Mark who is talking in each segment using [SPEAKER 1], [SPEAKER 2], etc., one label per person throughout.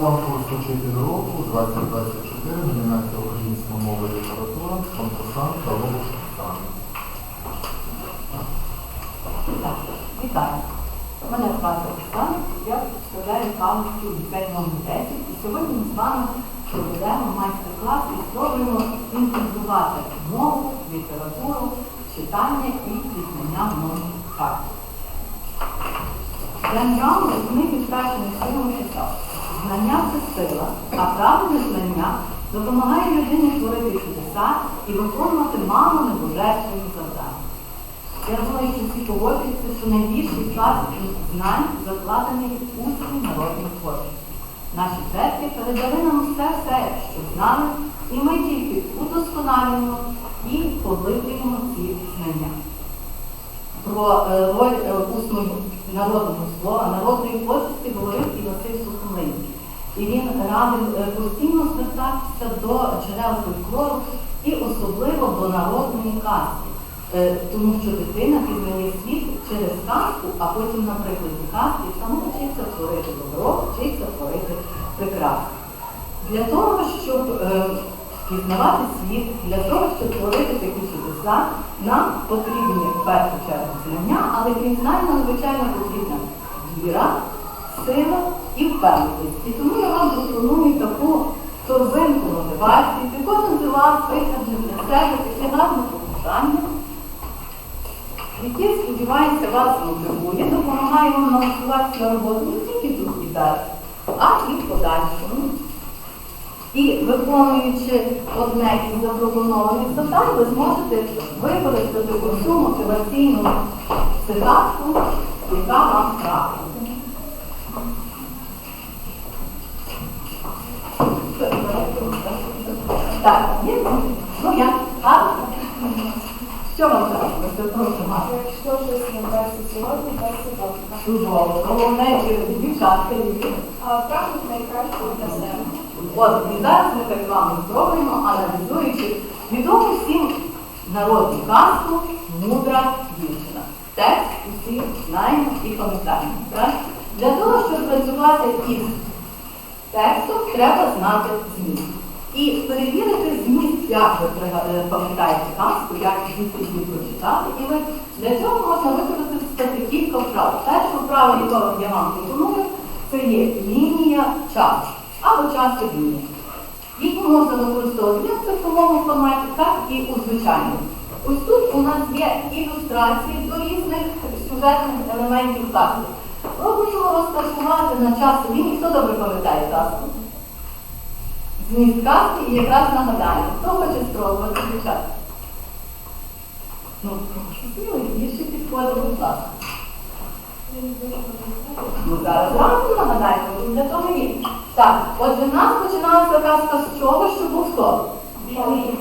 [SPEAKER 1] конкурс Учитель року 2024, номінація Українська мова і література, конкурсант Павло Оксана.
[SPEAKER 2] Так, вітаю. Мене звати Оксана, я представляю Калицький ліцей номер 10 і сьогодні ми з вами проведемо майстер-клас і спробуємо інтегрувати мову, літературу, читання і пізнання мовних фактів. Ден Браун у книгі «Втрачений силом» писав, знання це сила, а правильне знання допомагає людині творити чудеса і виконувати мало небожественні завдання. Я думаю, що всі погоджуються, що найбільший клас знань закладений в усній народній творчості. Наші предки передали нам все все, що знали, і ми тільки удосконалюємо і поглиблюємо ці знання. Про е, роль е, усного народного слова, народної творчості говорив і Василь Сухомлинський. І він радив е, постійно звертатися до джерел фольклору і особливо до народної казки. Тому що дитина пізнає світ через казку, а потім, на прикладі казки, саме вчиться творити добро, вчиться творити прекрасно. Для того, щоб пізнавати світ, для того, щоб творити такі чудеса, нам потрібні в першу чергу знання, але крім звичайно, потрібна віра, сила і впевненість. І тому я вам пропоную таку торбинку мотивації, з вас витягне для себе таке гарне побажання, яке, сподіваюся, вас мотивує, допомагає вам налаштуватися на роботу не тільки тут і зараз, а і подальшому. І виконуючи одне із запропонованих завдань, ви зможете використати усю мотиваційну цитатку, яка вам трапила. Так, є? Ну я. Що вам трапилося? Прошу вас.
[SPEAKER 3] Якщо щось не вдасться сьогодні, вдасться завтра.
[SPEAKER 2] Чудово. Головне, дівчатка є.
[SPEAKER 3] А прагнуть найкраще для себе.
[SPEAKER 2] От і зараз ми так з вами спробуємо, аналізуючи відому всім народну казку Мудра дівчина. Текст усі знаємо і пам'ятаємо. Для того, щоб працювати із текстом, треба знати зміст. І перевірити зміст, як ви е, пам'ятаєте казку, як її прочитати. І ви для цього можна використати кілька вправ. Перша вправа, яку я вам пропоную, це є лінія часу або часу лінії. Їх можна використовувати як в цифровому форматі, так і у звичайному. Ось тут у нас є ілюстрації до різних сюжетних елементів казки. Пробуємо розташувати на часу лінії. Хто добре пам'ятає казку? Зміст казки і якраз нагадаю. Хто хоче спробувати дівчата? Ну, прошу, сміло, більше підходить, будь ласка. Ну, зараз разом нагадайте, бо для того є. Так, отже, в нас починалася казка з чого, що був хто? Бідний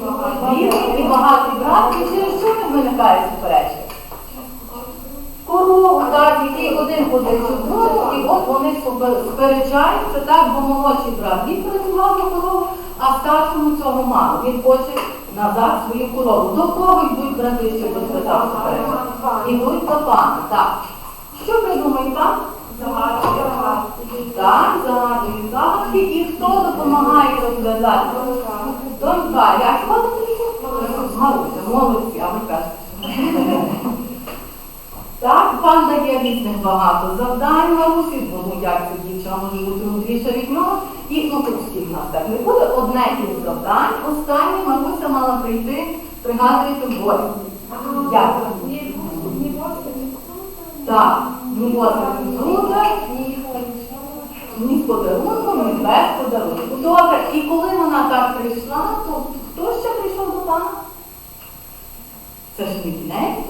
[SPEAKER 2] і багатий брат, і через що він виникає суперечка? Корова, так, який один ходив у другу, і от вони сперечаються, так, бо молодший брат він працював на корову, а старшому цього мало. Він хоче назад свою корову. До кого йдуть брати, щоб розв'язав суперечку? Ідуть до пана, так. Що придумає пан? Так, загадують загадки. І хто допомагає розв'язати? Донька. Як її? Маруся, молодці, а ви кажете. Так, пан дає різних багато завдань Марусі, бо ну як це дівчина може бути мудріша від нього. І ну всіх нас так не буде. Одне із завдань. Останнє Маруся мала прийти, пригадуєте, в. Як? Так, ні воза, ні з подарунком, ні без подарунку. Добре, і коли вона так прийшла, то хто ще прийшов до пана? Це ж не кінець.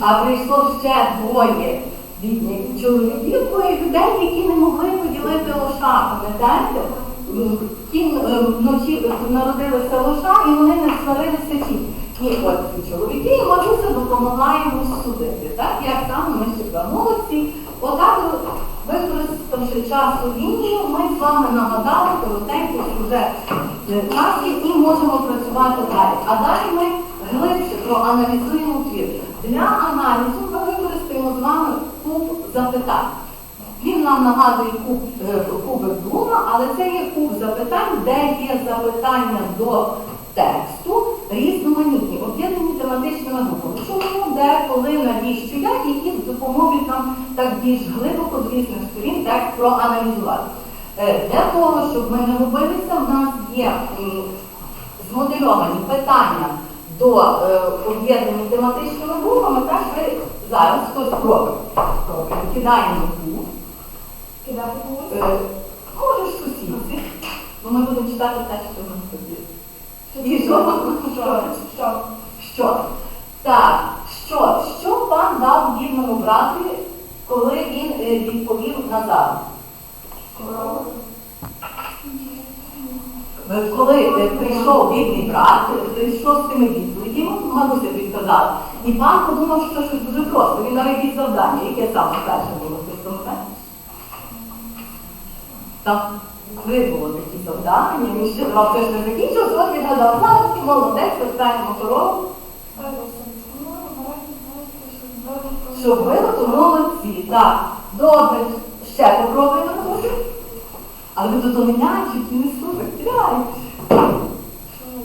[SPEAKER 2] А прийшло ще двоє бідних чоловіків, двоє людей, які не могли поділити лоша. Пам'ятаєте? Ті вночі народилися лоша і вони не сварилися ті. І от ці чоловіки, і Маруся допомогла йому судити. Так, як саме ми ще молодці. Отак, от, використавши часу лінію, ми з вами нагадали коротенько сюжет е, казки і можемо працювати далі. А далі ми глибше проаналізуємо твір. Для аналізу ми використаємо з вами куб запитань. Він нам нагадує куб, е, кубик Блума, але це є куб запитань, де є запитання до тексту різноманітні, об'єднані тематичними групами. Чому, де, коли, навіщо, як, які допоможуть нам так більш глибоко з різних сторін текст проаналізувати. Е, Для того, щоб ми не губилися, в нас є змодельовані питання до е, об'єднані тематичними групами, так ви зараз хтось робить. Кидаємо куб.
[SPEAKER 3] Кидати комусь.
[SPEAKER 2] Е, Можеш сусідці, бо ми будемо читати те, що тут є. І що?
[SPEAKER 3] Що? Що?
[SPEAKER 2] Що? Так, що? Що пан дав бідному братові, коли він е, відповів назад? Е, Коли е, прийшов бідний брат, прийшов з тими відповідями, Мадуся підказала, і пан подумав, що щось дуже просто. Він навіть від завдання, яке саме перше було хтось пам'ятає? Там три було такі завдання, ще два теж не закінчив, от він гадав, зараз ти молодець, поставимо корову. Що було, то молодці. Так, добре, ще попробуємо разочок. Але ви тут міняєте, ти не супер,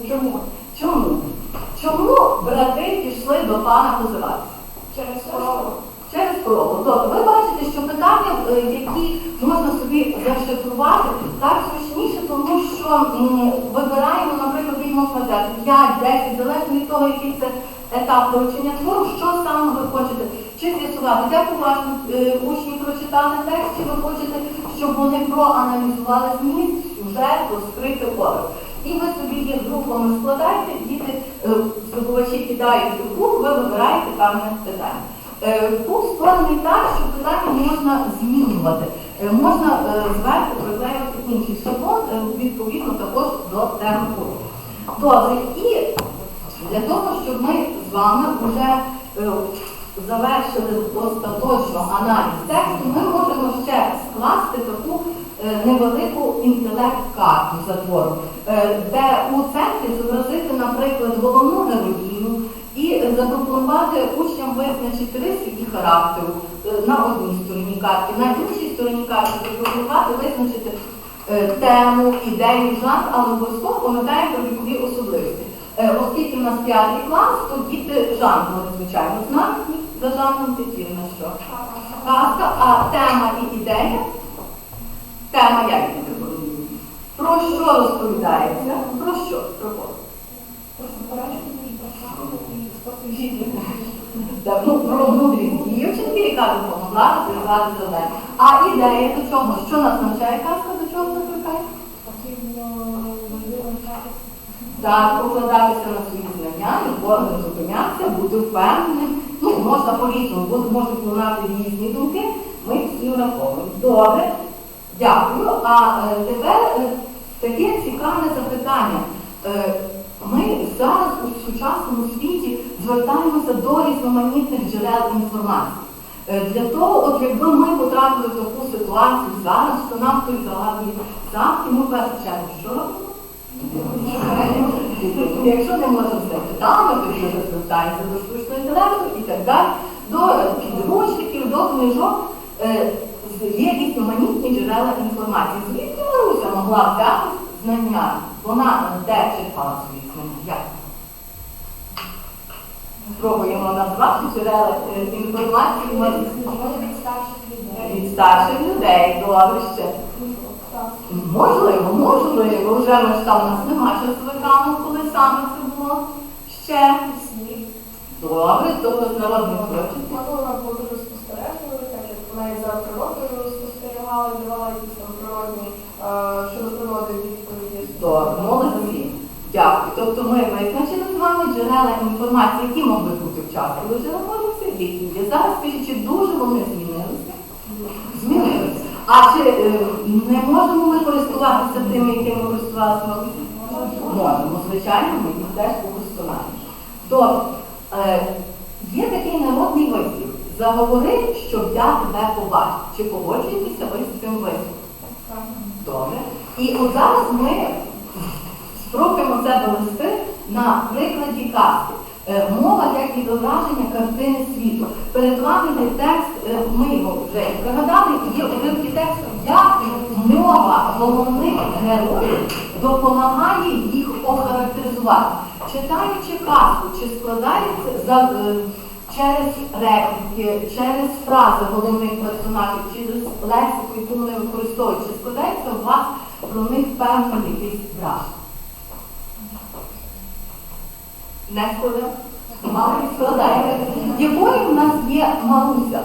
[SPEAKER 2] Чому? Чому? Чому брати пішли до пана позиватися?
[SPEAKER 3] Через корову.
[SPEAKER 2] Через корову. Тобто ви бачите, які можна собі зашифрувати, так зручніше, тому що вибираємо, наприклад, їх можна взяти 5, 10, залежно від того, який це етап вивчення твору, що саме ви хочете. Чи з'ясувати, як уважно е, учні прочитали текст, чи ви хочете, щоб вони проаналізували зміст, сюжет, розкрити образ. І ви собі їх групами складаєте, діти, е, здобувачі кидають у круг, ви вибираєте певне питання. Е, Був створений так, що питання можна змінювати. Е, Можна е, зверху приклеювати інший шаблон, відповідно також до теми. Добре, і для того, щоб ми з вами вже завершили остаточно аналіз тексту, ми можемо ще скласти таку невелику інтелект-карту затвору, е, де у центрі зобразити, наприклад, головну героїню і запропонувати учням визначити риси її характеру на одній стороні карти, на іншій стороні карти запропонувати визначити е, тему, ідею, жанр, але обов'язково пам'ятаємо про вікові особливості. Е, Оскільки в нас п'ятий клас, то діти жанр вони, звичайно знають за жанром фільми, що казка, а тема і ідея. Тема як? Про що розповідається? Про що? Про кого?
[SPEAKER 3] Просто порадити між personami і спосіб життя.
[SPEAKER 2] Так, ну, про мудрість дівчинки, яка допомогла розв'язати завдання. А ідея до чого? Що нас навчає казка, до чого закликає?
[SPEAKER 3] Потрібно.
[SPEAKER 2] Так, покладатися на свої знання, ніколи не зупинятися, бути впевненим. Ну, можна по-різному, бо можуть лунати різні думки, ми всі враховуємо. Добре, дякую. А е, тепер е, таке цікаве запитання. Ми зараз у сучасному світі звертаємося до різноманітних джерел інформації. Е, Для того, от якби ми потрапили в таку ситуацію зараз, то нам хтось загадує завтра, ми в першу чергу що робимо? Якщо не можемо з питами, то вже звертаємося до штучного інтелекту і так далі, до е, підручників, до книжок. Е, Є різноманітні джерела інформації. Звідки Маруся могла взяти знання? Вона де черпала свої знання? Як? Спробуємо назвати джерела е, інформації
[SPEAKER 3] від старших людей.
[SPEAKER 2] добре ще. Можливо, можливо, вже ми ж там у нас нема часових рамок, коли саме це було ще. Добре, тобто з народних творчості.
[SPEAKER 3] Вона була дуже спостережливою, так як вона і за природою спостерігала, і давала там природні е, щодо природи відповіді.
[SPEAKER 2] Добре, молодці. Дякую. Тобто ми визначили з вами джерела інформації, які могли бути в часі. Ви вже знаходиться, які є зараз, скажіть, чи дуже вони змінилися? Змінилися. А чи е, не можемо ми користуватися тими, якими користувалися? Можемо, звичайно, ми їх теж використовуємо. Добре. Е, є такий народний вислів. Заговори, щоб я тебе побачив. Чи погоджуєтеся ви з цим висловом? Добре. І от зараз ми спробуємо це довести на прикладі казки. Е, Мова як відображення картини світу. Перед вами є текст, е, ми його вже пригадали, є уривки тексту, як мова головних героїв допомагає їх охарактеризувати. Читаючи казку, чи складається за, е, через репліки, через фрази головних персонажів, через лексику, яку вони використовують, чи складається у вас про них певний якийсь враження? Не складає? Мало складає. Якою в нас є Маруся?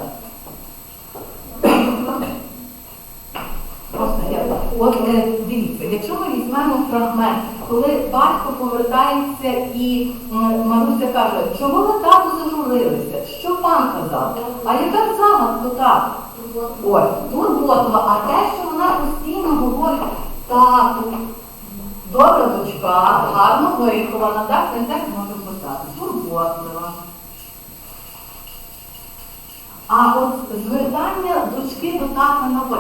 [SPEAKER 2] Просто я от е, дивіться, якщо ми візьмемо фрагмент, коли батько повертається і Маруся каже, чого ви тату зажурилися? Що пан казав? А яка загадка так? Ось, турботова, а те, що вона постійно говорить, тату, добра дочка, гарно вихована, так, це теж можна писати. Турботлива. А от звертання дочки до тата на ви.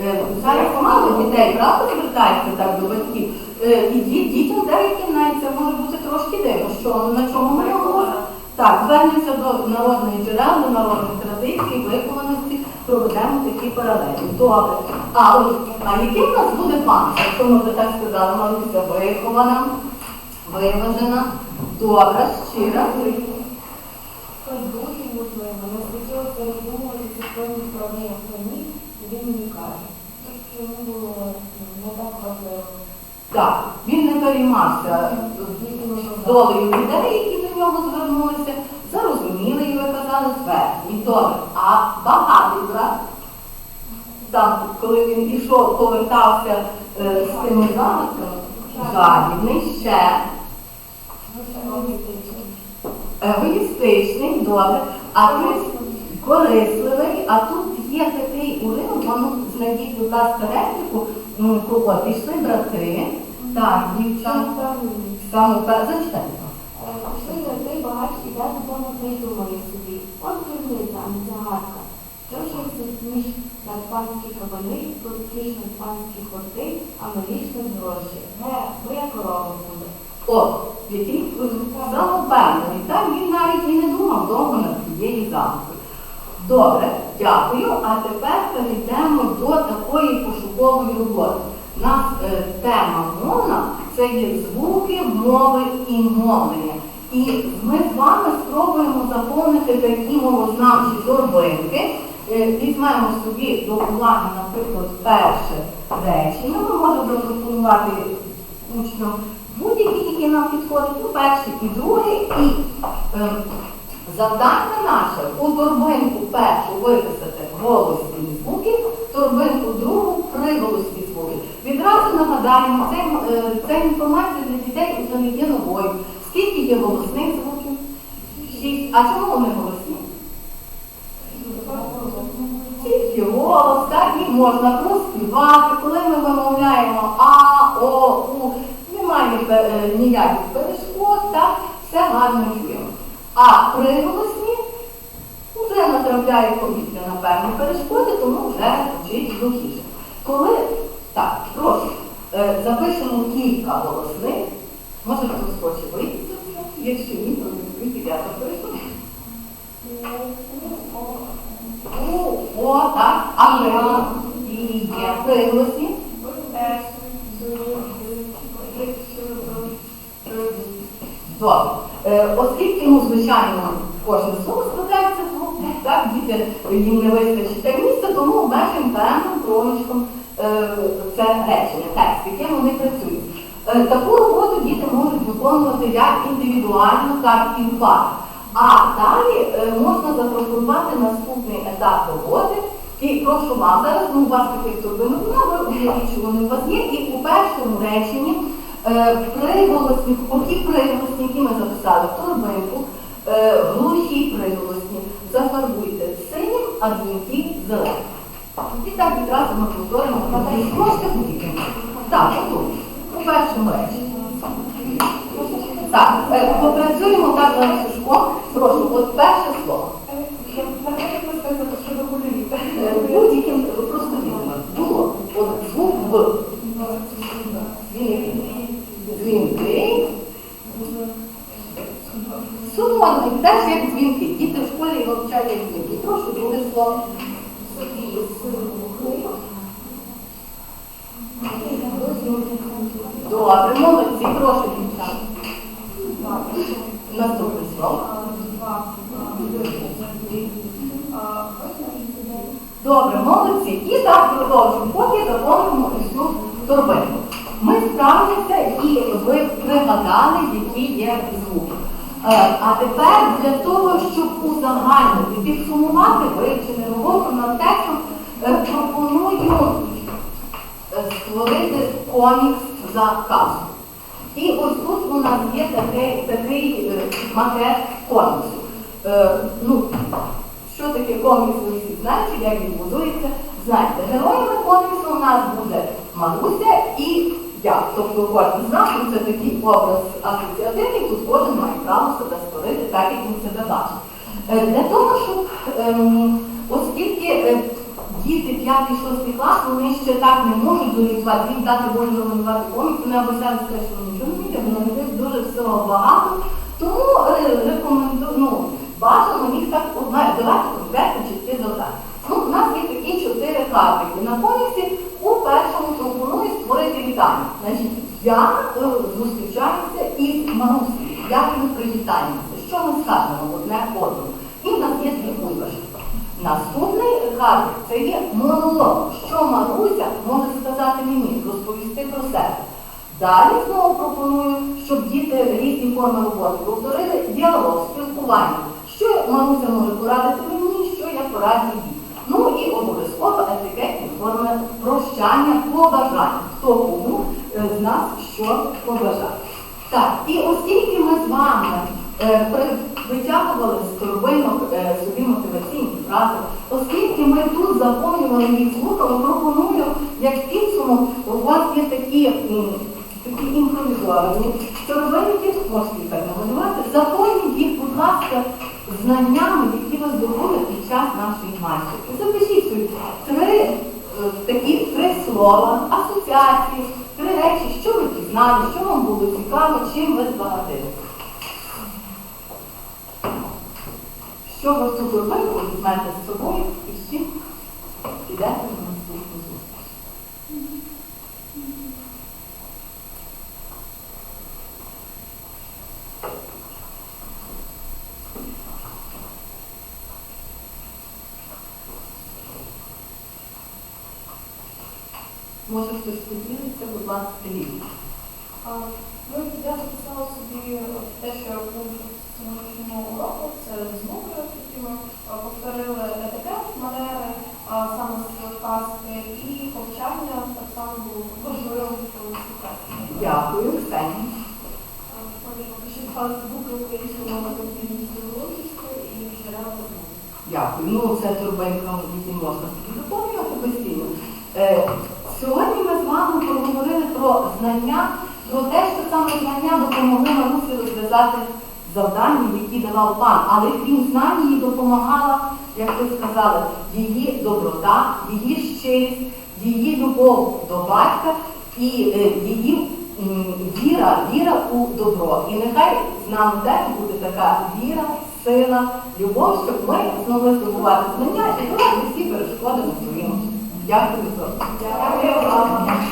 [SPEAKER 2] Е, Зараз мало дітей, правда, звертається так до батьків. Е, І дітям деяким навіть це може бути трошки дивно, що на чому ми говоримо. Так, звернемося до народних джерел, до народних традицій, виконаності, проведемо такі паралелі. Добре. А от, а який в нас буде пан, якщо ми вже так сказали, Маруся вихована, виважена, добра, щира.
[SPEAKER 4] Друзі, можливо, роздумуватися певні справні основні, і він мені каже. Тобто йому було ну, не так важливо.
[SPEAKER 2] Так, він не переймався долею людей, які до нього звернулися, зарозуміли і виказали звернені. Добре. А багатий брат, там, коли він ішов, повертався е, з тими загадками, жадібний ще, егоїстичний, добре, а тут корисливий, а тут є такий уривок, воно знайдіть, будь ласка, репліку, пішли брати, так, дівчата, саме зачитайте.
[SPEAKER 4] Пішли брати багач і дати тому придумали собі. От дурниця, а не загадка. Що ж це ніж панські кабани, прудкіш панські хорти, а маліш гроші. Ге, моя корова буде.
[SPEAKER 2] О, який самопевнений, так він навіть і не думав довго над цією замкою. Добре, дякую. А тепер перейдемо до такої пошукової роботи. У нас е, тема мовна це є звуки, мови і мовлення. І ми з вами спробуємо заповнити такі мовознавчі торбинки. Е, Візьмемо собі до уваги, наприклад, перше речення. Ми можемо запропонувати учням будь-які, які нам підходять, ну, перший і другий. І е, завдання наше у торбинку першу виписати голосні звуки, торбинку другу приголосні. Відразу нагадаємо, е, це інформація для дітей вже не є новою. Скільки є голосних звуків? Шість. А чому вони голосні? Тільки голос, так і можна проспівати, коли ми вимовляємо А, О, У, немає е, ніяких перешкод, так, все гарно чуємо. А приголосні вже натрапляє повітря на певні перешкоди, тому вже звучить глухіше. Коли, так, прошу, е, запишемо кілька голосних, може хтось хоче вийти, якщо ні, то я запишу. У, О, так, а і є приголосні. Добре. Е, оскільки, ну, звичайно, кожне слово складається з двох так, діти їм не вистачить так місця, тому обмежуємо певним проміжком це речення, текст, яким вони працюють. Е, таку роботу діти можуть виконувати як індивідуально, так і в. А далі е, можна запропонувати наступний етап роботи. І прошу вас, зараз ну, у вас таких турбинок немає, ви що вони у вас є, і у першому реченні е, приголосні, оті приголосні, які ми записали в торбинку, е, глухі приголосні, зафарбуйте синім, а дзвінки зеленим. І так відразу ми повторимо. просто будь-яким. Так, отут, у першому речі. Так, е, попрацюємо так за Сушком. Прошу, от перше слово.
[SPEAKER 3] Наприклад, сказати, що до кольорів.
[SPEAKER 2] Е, Будь-яким просто візьмемо. Було. От звук В. Дзвінки. Дзвінки. Сумовний, теж як дзвінки. Діти в школі вивчають як дзвінки. Прошу друге слово. Добре, молодці, прошу дівчата. Наступне слово. Добре, молодці. І так заповнимо цю торбинку. Ми справилися і ви пригадали, які є звуки. Е, А тепер для того, щоб узагальнити, підсумувати вивчене роботу над текстом, е, пропоную е, створити комікс за казку. І ось тут у нас є такий, такий макет коміксу. Ну, що таке комікс, ви всі знаєте, як він будується. Знаєте, героями коміксу у нас буде Маруся і я. Тобто кожен з нас це такий образ асоціативний, тут кожен має право себе створити так, як він себе бачить. Е, Для того, щоб, ем, оскільки е, діти 5-6 клас, вони ще так не можуть зорієнтувати, їм дати волю замалювати комікс, вони або зараз скажуть, що нічого не вміють, або навіть дуже всього багато. Тому е, рекомендую, ну, бажано їх так одна, давати конкретно чіткі завдання. Ну, у нас є такі чотири. На коміксі у першому пропоную створити вітання. Значить, я е, зустрічаюся із Марусею. Як ми привітаємося? Що ми скажемо одне одному? І в нас є дві бульбашки. Наступний картик це є монолог. Що Маруся може сказати мені, розповісти про себе. Далі знову пропоную, щоб діти різні форми роботи повторили діалог, спілкування. Що Маруся може порадити мені, що я пораджу їй. Ну і обов'язково прощання, побажання. Хто кому е, з нас що побажає. Так, і оскільки ми з вами е, витягували з торбинок е, собі мотиваційні фрази, оскільки ми тут заповнювали їх звуками, пропоную, як підсумок, у вас є такі, м, такі імпровізовані торбинки, можете їх так намалювати, заповніть їх, будь ласка, знаннями, які ви здобули під час нашої майстерки. Запишіть собі три такі три слова, асоціації, три речі, що ви пізнали, що вам було цікаво, чим ви збагатили. Що ви тут робили, торбинку візьмете з собою і чим підете на наступну Може хтось поділиться, будь ласка.
[SPEAKER 3] А, Ну, я записала собі те, що я робила сьогоднішнього уроку, це звуки, які ми а, повторили етикет, манери, саме з казки, і повчання так само було важливим в цьому суперці.
[SPEAKER 2] Дякую, Ксенія.
[SPEAKER 4] Вони покажу звуки української мови фізіологічної і джерела розмови.
[SPEAKER 2] Дякую. Ну, це турбинка, які можна собі доповнювати постійно. Сьогодні ми з вами поговорили про знання, про те, що саме знання допомогли Марусі розв'язати завдання, які давав пан. Але крім знань, їй допомагала, як ви сказали, її доброта, її щирість, її любов до батька і е, її віра, віра у добро. І нехай з нами теж буде така віра, сила, любов, щоб ми змогли здобувати знання і долати всі перешкоди на своєму. Дякую за. Дякую вам.